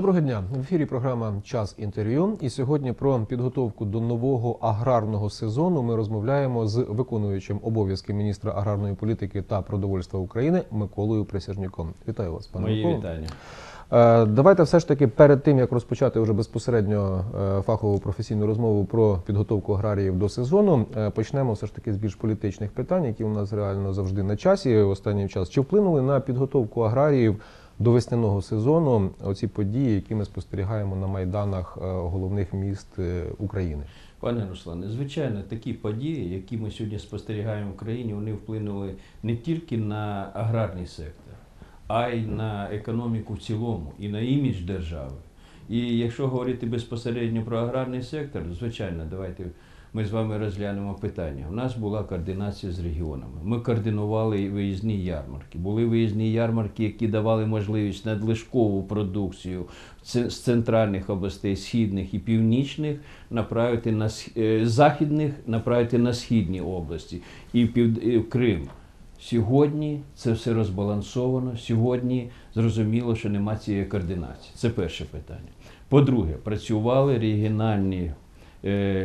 Доброго дня. В ефірі програма Час інтерв'ю. І сьогодні про підготовку до нового аграрного сезону ми розмовляємо з виконуючим обов'язки міністра аграрної політики та продовольства України Миколою Присяжнюком. Вітаю вас, пане Мої Миколо. вітання. Е, Давайте все ж таки перед тим, як розпочати вже безпосередньо е, фахову професійну розмову про підготовку аграріїв до сезону, е, почнемо все ж таки з більш політичних питань, які у нас реально завжди на часі останнім час. Чи вплинули на підготовку аграріїв до весняного сезону оці події, які ми спостерігаємо на майданах е, головних міст е, України? Пане Руслане, звичайно, такі події, які ми сьогодні спостерігаємо в країні, вони вплинули не тільки на аграрний сектор, а й на економіку в цілому і на імідж держави. І якщо говорити безпосередньо про аграрний сектор, звичайно, давайте ми з вами розглянемо питання. У нас була координація з регіонами. Ми координували виїзні ярмарки. Були виїзні ярмарки, які давали можливість надлишкову продукцію з центральних областей, східних і північних, направити на е, західних, направити на східні області і в Крим. Сьогодні це все розбалансовано. Сьогодні зрозуміло, що нема цієї координації. Це перше питання. По-друге, працювали регіональні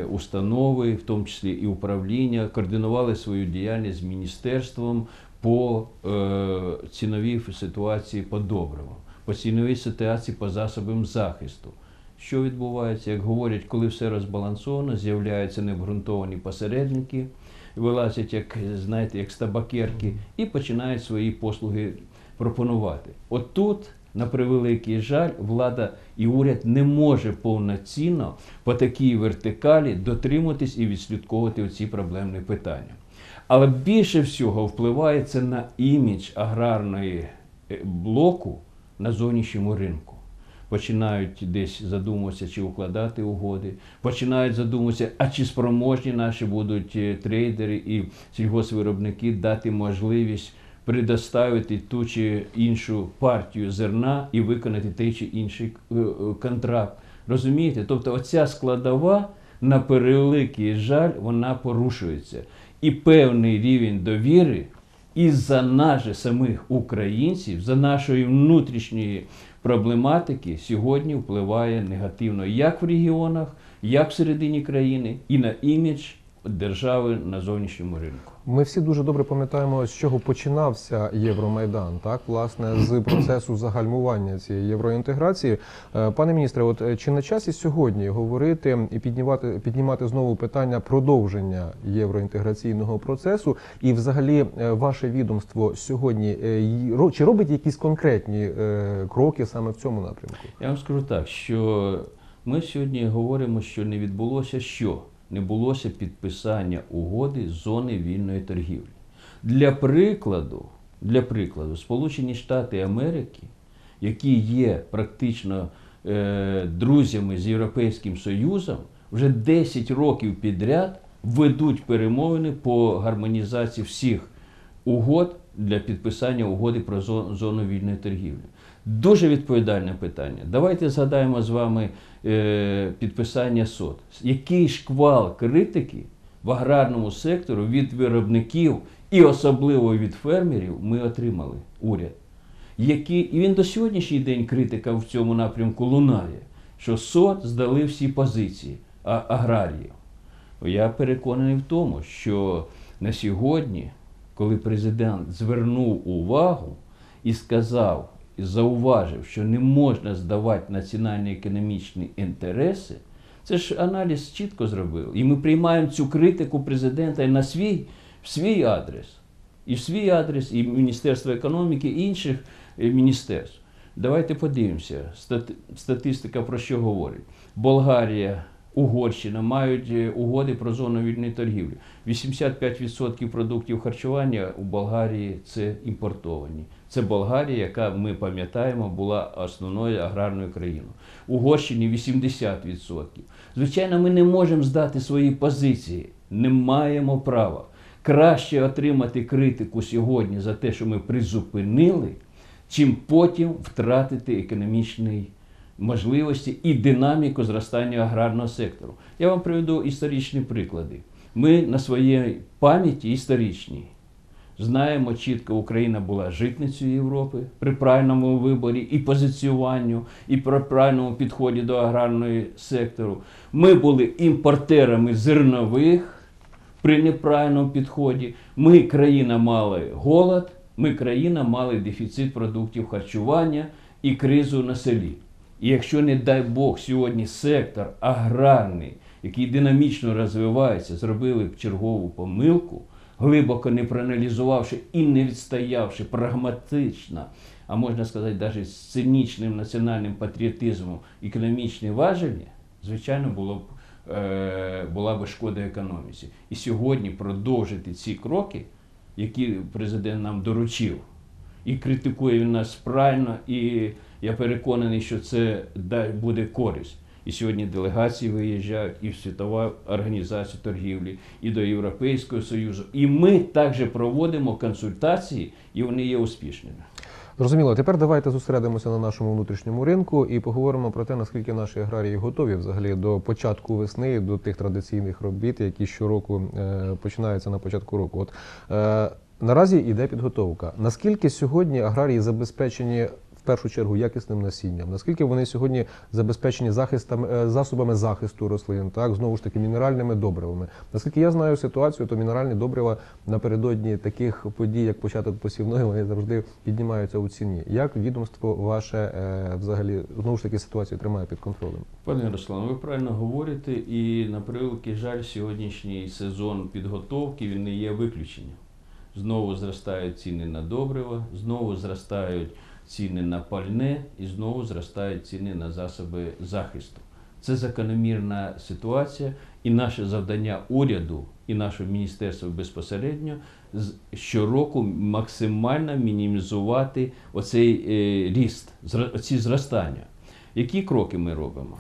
установи, в тому числі і управління, координували свою діяльність з міністерством по е, ціновій ситуації по добривам, по ціновій ситуації по засобам захисту. Що відбувається, як говорять, коли все розбалансовано, з'являються необґрунтовані посередники, вилазять, як знаєте, як з табакерки, і починають свої послуги пропонувати. От тут, на превеликий жаль, влада і уряд не може повноцінно по такій вертикалі дотримуватись і відслідковувати оці проблемні питання. Але більше всього впливає це на імідж аграрної е, блоку на зовнішньому ринку починають десь задумуватися, чи укладати угоди, починають задумуватися, а чи спроможні наші будуть е, трейдери і сільгоспвиробники дати можливість предоставити ту чи іншу партію зерна і виконати той чи інший е, е, контракт. Розумієте? Тобто оця складова, на превеликий жаль, вона порушується. І певний рівень довіри із-за нас же самих українців, за нашої внутрішньої проблематики сьогодні впливає негативно як в регіонах, як всередині країни, і на імідж держави на зовнішньому ринку. Ми всі дуже добре пам'ятаємо, з чого починався Євромайдан, так власне з процесу загальмування цієї євроінтеграції. Е, Пане міністре, от е, чи на часі сьогодні говорити і піднімати піднімати знову питання продовження євроінтеграційного процесу, і взагалі е, ваше відомство сьогодні чи робить якісь конкретні кроки саме в цьому напрямку? Я вам скажу так, що ми сьогодні говоримо, що не відбулося що? Не булося підписання угоди зони вільної торгівлі. Для прикладу, для прикладу, Сполучені Штати Америки, які є практично е, друзями з Європейським Союзом, вже 10 років підряд ведуть перемовини по гармонізації всіх угод для підписання угоди про зону вільної торгівлі. Дуже відповідальне питання. Давайте згадаємо з вами е, підписання СОТ. Який шквал критики в аграрному сектору від виробників і особливо від фермерів ми отримали уряд. Які, і він до сьогоднішній день критика в цьому напрямку лунає, що СОТ здали всі позиції а- аграріїв. Я переконаний в тому, що на сьогодні, коли президент звернув увагу і сказав, зауважив, що не можна здавати національно-економічні інтереси, це ж аналіз чітко зробив. І ми приймаємо цю критику президента на свій, в свій адрес. І в свій адрес, і Міністерство економіки, і інших е, міністерств. Давайте подивимося, стати- статистика про що говорить. Болгарія, Угорщина мають е, угоди про зону вільної торгівлі. 85% продуктів харчування у Болгарії це імпортовані. Це Болгарія, яка ми пам'ятаємо, була основною аграрною країною. Угорщині 80%. Звичайно, ми не можемо здати свої позиції, не маємо права. Краще отримати критику сьогодні за те, що ми призупинили, чим потім втратити економічний можливості і динаміку зростання аграрного сектору. Я вам приведу історичні приклади. Ми на своїй пам'яті історичній Знаємо чітко, Україна була житницею Європи при правильному виборі і позиціюванню, і при правильному підході до аграрного сектору. Ми були імпортерами зернових при неправильному підході. Ми, країна, мали голод, ми, країна, мали дефіцит продуктів харчування і кризу на селі. І якщо, не дай Бог, сьогодні сектор аграрний, який динамічно розвивається, зробили б чергову помилку, глибоко не проаналізувавши і не відстоявши прагматично, а можна сказати, навіть з цинічним національним патріотизмом економічні важелі, звичайно, було б, е, була б шкода економіці. І сьогодні продовжити ці кроки, які президент нам доручив, і критикує він нас правильно, і я переконаний, що це буде користь. І сьогодні делегації виїжджають і в Світову організацію торгівлі, і до Європейського Союзу. І ми також проводимо консультації, і вони є успішними. Зрозуміло, тепер давайте зосередимося на нашому внутрішньому ринку і поговоримо про те, наскільки наші аграрії готові взагалі до початку весни, до тих традиційних робіт, які щороку е, починаються на початку року. От е, наразі йде підготовка. Наскільки сьогодні аграрії забезпечені першу чергу якісним насінням? Наскільки вони сьогодні забезпечені захистом е, засобами захисту рослин, так знову ж таки мінеральними добривами? Наскільки я знаю ситуацію, то мінеральні добрива напередодні таких подій, як початок посівної, вони завжди піднімаються у ціні. Як відомство ваше е, взагалі знову ж таки ситуацію тримає під контролем? Пане Руслан, ви правильно говорите, і на превеликий жаль, сьогоднішній сезон підготовки він не є виключенням. Знову зростають ціни на добрива, знову зростають ціни на пальне і знову зростають ціни на засоби захисту. Це закономірна ситуація, і наше завдання уряду і нашого міністерства безпосередньо щороку максимально мінімізувати оцей е, ріст, зра- ці зростання. Які кроки ми робимо?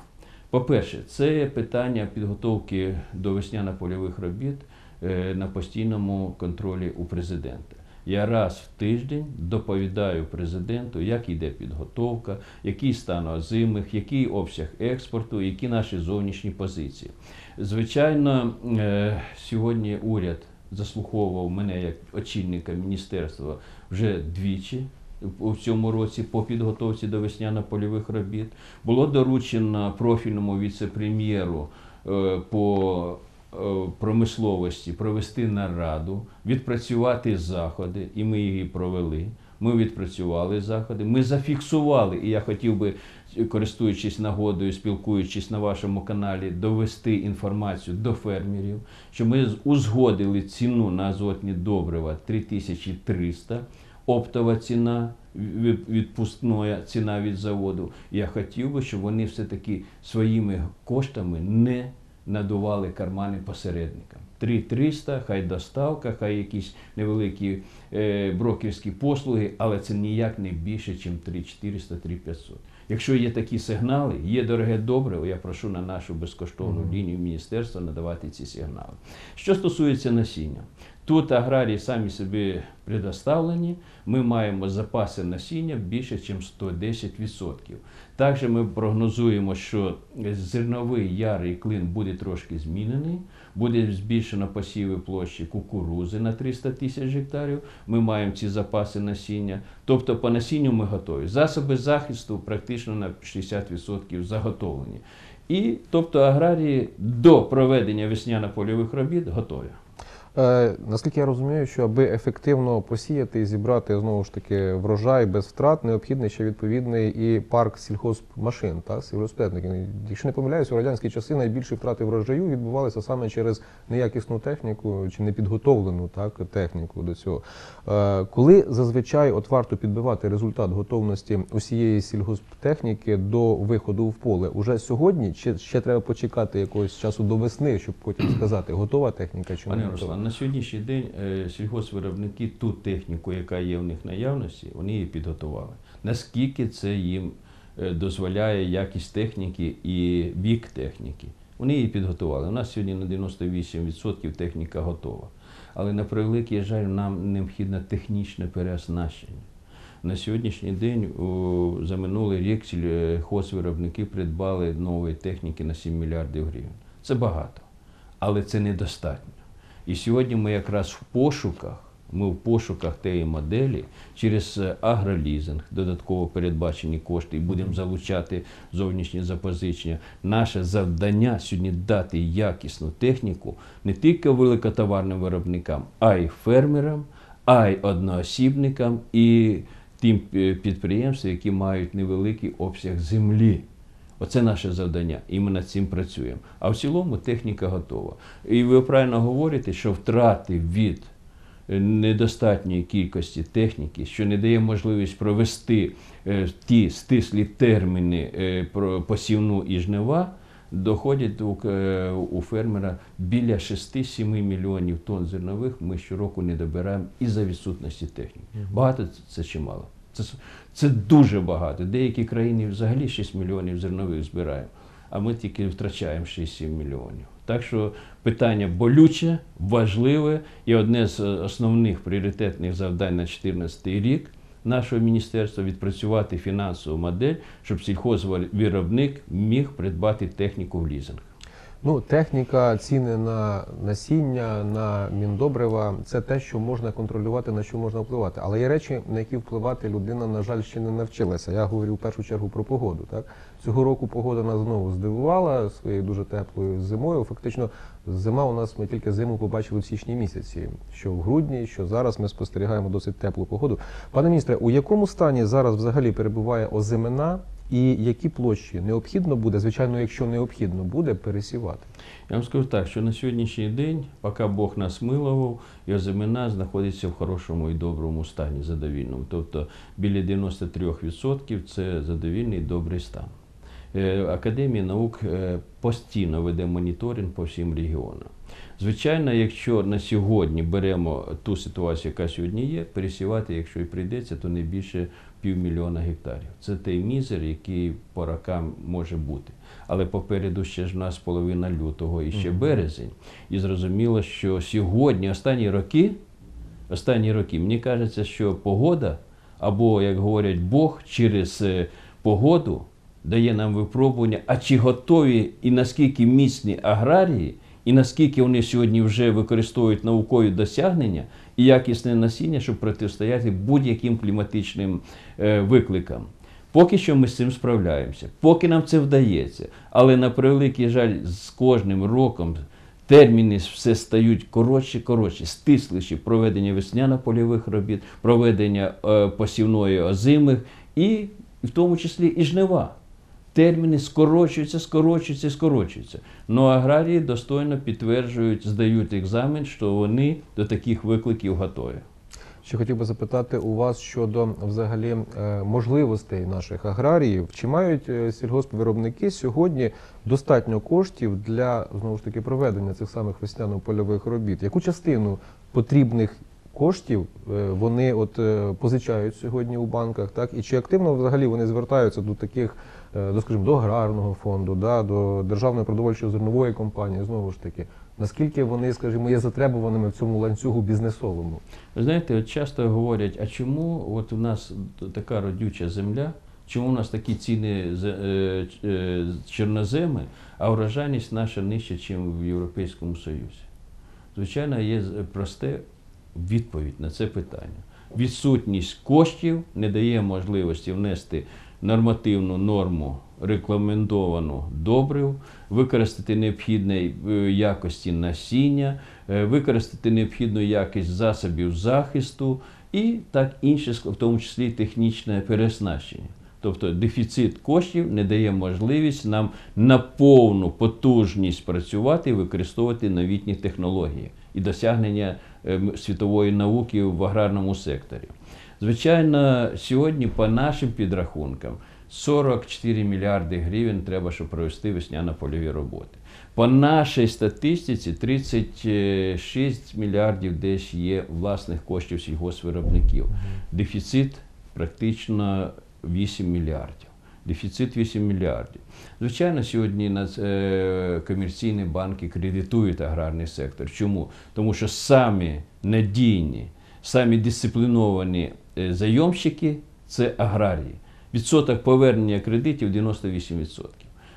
По-перше, це питання підготовки до весняно-польових робіт е, на постійному контролі у президента. Я раз в тиждень доповідаю президенту, як йде підготовка, який стан озимих, який обсяг експорту, які наші зовнішні позиції. Звичайно, е, сьогодні уряд заслуховував мене як очільника міністерства вже двічі у цьому році по підготовці до весняно-польових робіт. Було доручено профільному віце-прем'єру е, по промисловості провести нараду, відпрацювати заходи, і ми її провели. Ми відпрацювали заходи, ми зафіксували, і я хотів би, користуючись нагодою, спілкуючись на вашому каналі, довести інформацію до фермерів, що ми узгодили ціну на азотні добрива 3300, оптова ціна від- відпускна ціна від заводу. Я хотів би, щоб вони все-таки своїми коштами не надували кармани посередникам. 3300, хай доставка, хай якісь невеликі е, брокерські послуги, але це ніяк не більше, ніж 3400, 3500. Якщо є такі сигнали, є дороге добриво, я прошу на нашу безкоштовну лінію міністерства надавати ці сигнали. Що стосується насіння, тут аграрії самі собі предоставлені, ми маємо запаси насіння більше, ніж 110%. Також ми прогнозуємо, що зерновий ярий клин буде трошки змінений, буде збільшено посіви площі кукурузи на 300 тисяч гектарів. Ми маємо ці запаси насіння. Тобто по насінню ми готові. Засоби захисту практично на 60% заготовлені. І тобто аграрії до проведення весняно-польових робіт готові. Е, наскільки я розумію, що аби ефективно посіяти і зібрати знову ж таки врожай без втрат, необхідний ще відповідний і парк сільхозмашин, та сільгосптехніки. Якщо не помиляюсь, у радянські часи найбільші втрати врожаю відбувалися саме через неякісну техніку чи непідготовлену так техніку до цього. Е, коли зазвичай от варто підбивати результат готовності усієї сільгосптехніки до виходу в поле, уже сьогодні чи ще треба почекати якогось часу до весни, щоб потім сказати, готова техніка чи не готова? На сьогоднішній день е, сільгоспвиробники ту техніку, яка є в них наявності, вони її підготували. Наскільки це їм е, дозволяє якість техніки і вік техніки? Вони її підготували. У нас сьогодні на 98% техніка готова. Але на превеликий жаль, нам необхідне технічне переоснащення. На сьогоднішній день за минулий рік сільхозвиробники придбали нової техніки на 7 мільярдів гривень. Це багато, але це недостатньо. І сьогодні ми якраз в пошуках Ми в пошуках тієї моделі через е, агролізинг, додатково передбачені кошти, і будемо залучати зовнішні запозичення. Наше завдання сьогодні дати якісну техніку не тільки великотоварним виробникам, а й фермерам, а й одноосібникам і тим е, підприємствам, які мають невеликий обсяг землі. Оце наше завдання, і ми над цим працюємо. А в цілому техніка готова. І ви правильно говорите, що втрати від недостатньої кількості техніки, що не дає можливість провести е, ті стислі терміни е, про посівну і жнива, доходять у, е, фермера біля 6-7 мільйонів тонн зернових ми щороку не добираємо із-за відсутності техніки. Багато це- це чи мало? Це, це дуже багато. Деякі країни взагалі 6 мільйонів зернових збирають, а ми тільки втрачаємо 6-7 мільйонів. Так що питання болюче, важливе і одне з е, основних пріоритетних завдань на 2014 рік нашого міністерства відпрацювати фінансову модель, щоб сільхозвиробник міг придбати техніку в лізинг. Ну, техніка, ціни на насіння, на міндобрива це те, що можна контролювати, на що можна впливати. Але є речі, на які впливати людина, на жаль, ще не навчилася. Я говорю в першу чергу про погоду. Так цього року погода нас знову здивувала своєю дуже теплою зимою. Фактично, зима у нас ми тільки зиму побачили в січні місяці. Що в грудні, що зараз ми спостерігаємо досить теплу погоду. Пане міністре, у якому стані зараз взагалі перебуває озимина? І які площі необхідно буде, звичайно, якщо необхідно буде, пересівати? Я вам скажу так, що на сьогоднішній день, поки Бог нас милував, його земля знаходиться в хорошому і доброму стані задовільному. Тобто біля 93% це задовільний добрий стан. Е, Академія наук е, постійно веде моніторинг по всім регіонам. Звичайно, якщо на сьогодні беремо ту ситуацію, яка сьогодні є, пересівати, якщо і прийдеться, то не більше півмільйона гектарів. Це той мізер, який по рокам може бути. Але попереду ще ж в нас половина лютого і ще березень. І зрозуміло, що сьогодні, останні роки, останні роки, мені кажеться, що погода, або, як говорять Бог, через е, погоду дає нам випробування, а чи готові і наскільки міцні аграрії, і наскільки вони сьогодні вже використовують наукові досягнення і якісне насіння, щоб протистояти будь-яким кліматичним е, викликам. Поки що ми з цим справляємося, поки нам це вдається. Але на превеликий жаль, з кожним роком терміни все стають коротші, коротші, стисліші проведення весняно-польових робіт, проведення е, посівної озимих і в тому числі і жнива. Терміни скорочуються, скорочуються, скорочуються. Ну аграрії достойно підтверджують, здають екзамен, що вони до таких викликів готові. Ще хотів би запитати у вас щодо взагалі е, можливостей наших аграріїв. Чи мають е, сільгоспвиробники сьогодні достатньо коштів для знову ж таки проведення цих самих весняно-польових робіт? Яку частину потрібних коштів е, вони от е, позичають сьогодні у банках? Так і чи активно взагалі вони звертаються до таких, е, до скажімо, до аграрного фонду, да, до державної продовольчої зернової компанії? Знову ж таки, наскільки вони, скажімо, є затребуваними в цьому ланцюгу бізнесовому? Ви знаєте, от часто говорять, а чому от у нас така родюча земля, чому у нас такі ціни чорноземи, а врожайність наша нижча, ніж в Європейському Союзі? Звичайно, є просте відповідь на це питання. Відсутність коштів не дає можливості внести нормативну норму рекомендовану добрив, використати необхідної е, якості насіння, е, використати необхідну якість засобів захисту і так інше, в тому числі технічне переснащення. Тобто дефіцит коштів не дає можливість нам на повну потужність працювати і використовувати новітні технології і досягнення світової науки в аграрному секторі. Звичайно, сьогодні по нашим підрахункам 44 мільярди гривень треба, щоб провести весняно-польові роботи. По нашій статистиці 36 мільярдів десь є власних коштів сільгоспвиробників. Дефіцит практично 8 мільярдів. Дефіцит 8 мільярдів. Звичайно, сьогодні е, комерційні банки кредитують аграрний сектор. Чому? Тому що самі надійні, самі дисципліновані е, зайомщики це аграрії. Відсоток повернення кредитів 98%.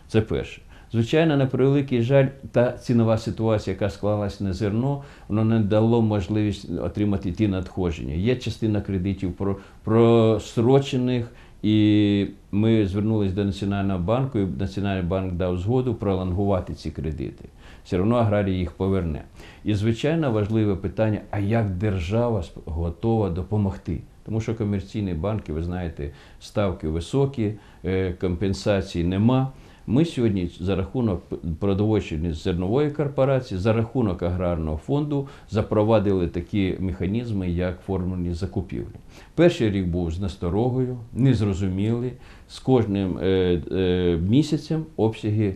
Це перше. Звичайно, на превеликий жаль, та цінова ситуація, яка склалась на зерно, воно не дало можливість отримати ті надходження. Є частина кредитів про- просрочених, і ми звернулися до Національного банку, і Національний банк дав згоду пролонгувати ці кредити. Все одно аграрій їх поверне. І звичайно важливе питання: а як держава готова допомогти? Тому що комерційні банки, ви знаєте, ставки високі, компенсації компенсацій нема. Ми сьогодні за рахунок продовольчої зернової корпорації, за рахунок аграрного фонду запровадили такі механізми, як формульні закупівлі. Перший рік був з насторогою, незрозумілий. З кожним е, е, місяцем обсяги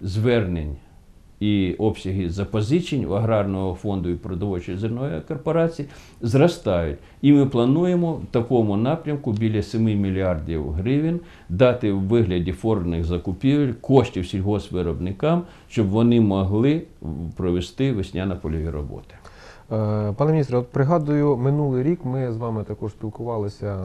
звернень і обсяги запозичень в аграрного фонду і продовольчої зерної корпорації зростають. І ми плануємо в такому напрямку біля 7 мільярдів гривень дати в вигляді форних закупівель коштів сільгоспвиробникам, щоб вони могли провести весняно-польові роботи. Е, Пане міністре, от пригадую, минулий рік ми з вами також спілкувалися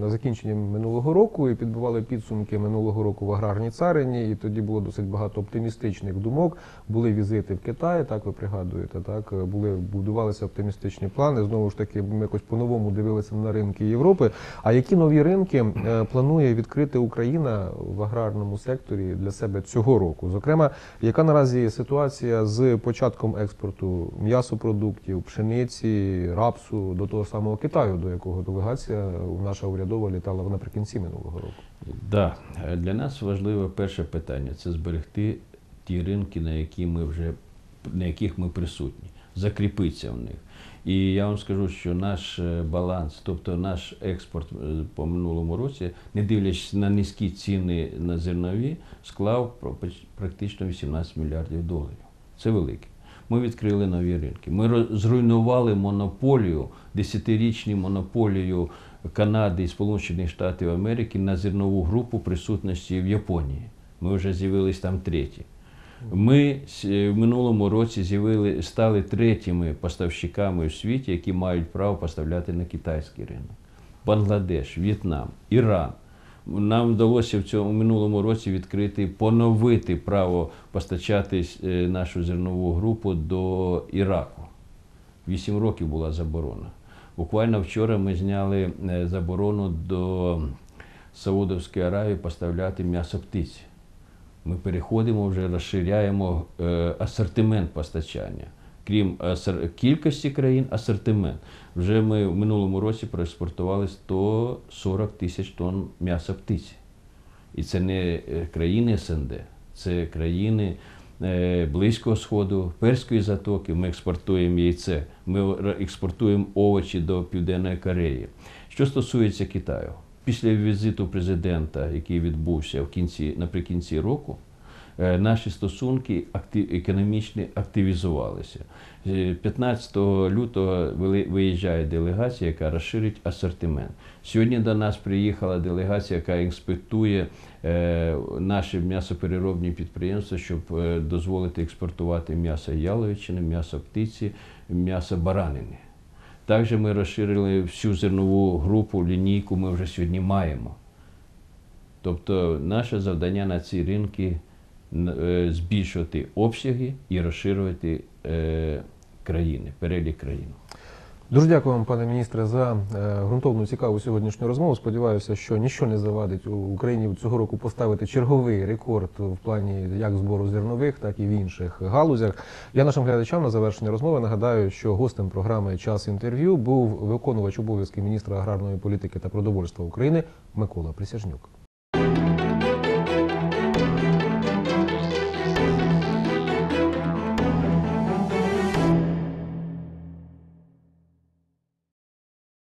на закінченні минулого року і підбивали підсумки минулого року в аграрній царині. І тоді було досить багато оптимістичних думок. Були візити в Китай, так ви пригадуєте, так були будувалися оптимістичні плани. Знову ж таки, ми якось по-новому дивилися на ринки Європи. А які нові ринки е, планує відкрити Україна в аграрному секторі для себе цього року? Зокрема, яка наразі ситуація з початком експорту м'ясопродуктів, пшениці, рапсу до того самого Китаю, до якого делегація наша урядова літала наприкінці минулого року? Да, для нас важливе перше питання це зберегти ті ринки, на які ми вже на яких ми присутні, закріпитися в них. І я вам скажу, що наш е, баланс, тобто наш експорт е, по минулому році, не дивлячись на низькі ціни на зернові, склав практично 18 мільярдів доларів. Це велике. Ми відкрили нові ринки. Ми зруйнували монополію, десятирічну монополію Канади і Сполучених Штатів Америки на зернову групу присутності в Японії. Ми вже з'явились там треті. Ми в минулому році з'явили, стали третіми поставщиками у світі, які мають право поставляти на китайський ринок. Бангладеш, В'єтнам, Іран. Нам вдалося в цьому минулому році відкрити, поновити право постачати е, нашу зернову групу до Іраку. Вісім років була заборона. Буквально вчора ми зняли е, заборону до Саудовської Аравії поставляти м'ясо птиці. Ми переходимо вже розширяємо е, асортимент постачання. Крім кількості країн, асортимент. Вже ми в минулому році проекспортували 140 тисяч тонн м'яса птиці. І це не е, країни СНД, це країни е, Близького Сходу, Перської затоки. Ми експортуємо яйце, ми експортуємо овочі до Південної Кореї. Що стосується Китаю, після візиту президента, який відбувся в кінці, наприкінці року, е, наші стосунки економічні активізувалися. Е, 15 лютого виїжджає делегація, яка розширить асортимент. Сьогодні до нас приїхала делегація, яка інспектує е, наші м'ясопереробні підприємства, щоб е, дозволити експортувати м'ясо яловичини, м'ясо птиці, м'ясо баранини. Також ми розширили всю зернову групу, лінійку ми вже сьогодні маємо. Тобто наше завдання на ці ринки е, збільшувати обсяги і розширювати е, країни, перелік країн. Дуже дякую вам, пане міністре, за е, ґрунтовну цікаву сьогоднішню розмову. Сподіваюся, що нічого не завадить Україні цього року поставити черговий рекорд в плані як збору зернових, так і в інших галузях. Я нашим глядачам на завершення розмови нагадаю, що гостем програми Час інтерв'ю був виконувач обов'язків міністра аграрної політики та продовольства України Микола Присяжнюк.